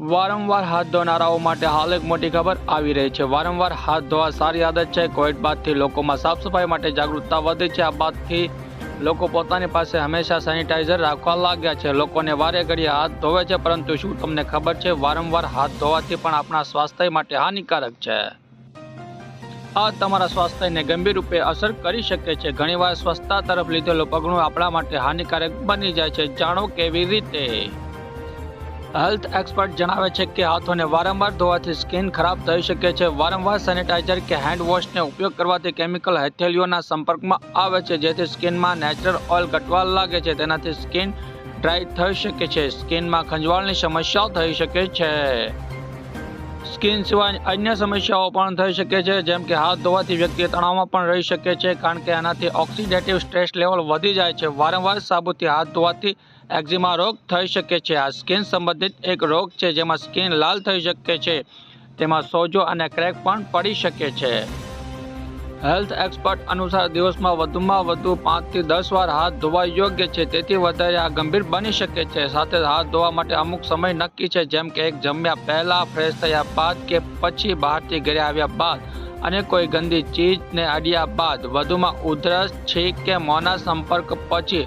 વારંવાર હાથ ધોનારાઓ માટે હાલ એક મોટી ખબર આવી રહી છે. વારંવાર હાથ ધોવા સારી આદત છે. કોવિડ બાદથી લોકોમાં સાફ સફાઈ માટે જાગૃતતા વધી છે. આ બાદથી લોકો પોતાની પાસે હંમેશા સેનિટાઈઝર રાખવા લાગ્યા છે. લોકોને વારે ઘડીએ હાથ ધોવે છે. પરંતુ શું તમને ખબર છે? વારંવાર હાથ ધોવાથી પણ આપણા સ્વાસ્થ્ય માટે હાનિકારક છે. આ તમારા સ્વાસ્થ્યને ગંભીર રૂપે અસર કરી શકે છે. ઘણીવાર સ્વચ્છતા તરફ લીધેલું પગલું આપણા માટે હાનિકારક બની જાય છે. જાણો કેવી રીતે? હેલ્થ એક્સપર્ટ જણાવે છે કે હાથોને વારંવાર ધોવાથી સ્કિન ખરાબ થઈ શકે છે. વારંવાર સેનિટાઈઝર કે હેન્ડ વોશનો ઉપયોગ કરવાથી કેમિકલ હથેળીઓના સંપર્કમાં આવે છે, જેથી સ્કિનમાં નેચરલ ઓઇલ ઘટવા લાગે છે. તેનાથી સ્કિન ડ્રાય થઈ શકે છે. સ્કિનમાં ખંજવાળની સમસ્યાઓ થઈ શકે છે. સ્કિન સિવાય અન્ય સમસ્યાઓ પણ થઈ શકે છે, જેમ કે હાથ ધોવાથી વ્યક્તિ તણાવમાં પણ રહી શકે છે, કારણ કે આનાથી ઓક્સિડેટિવ સ્ટ્રેસ લેવલ વધી જાય છે. વારંવાર સાબુથી હાથ ધોવાથી એક્ઝિમા રોગ થઈ શકે છે. આ સ્કિન સંબંધિત એક રોગ છે જેમાં સ્કિન લાલ થઈ શકે છે. તેમાં સોજો અને ક્રેક પણ પડી શકે છે. હેલ્થ એક્સપર્ટ અનુસાર દિવસમાં વધુમાં વધુ પાંચથી દસ વાર હાથ ધોવા યોગ્ય છે. તેથી વધારે આ ગંભીર બની શકે છે. સાથે હાથ ધોવા માટે અમુક સમય નક્કી છે, જેમ કે એક જમ્યા પહેલાં, ફ્રેશ થયા બાદ કે પછી બહારથી ઘરે આવ્યા બાદ. અને કોઈ ગંદી ચીજને અડ્યા બાદ. વધુમાં ઉધરસ, છીંક કે મોંના સંપર્ક પછી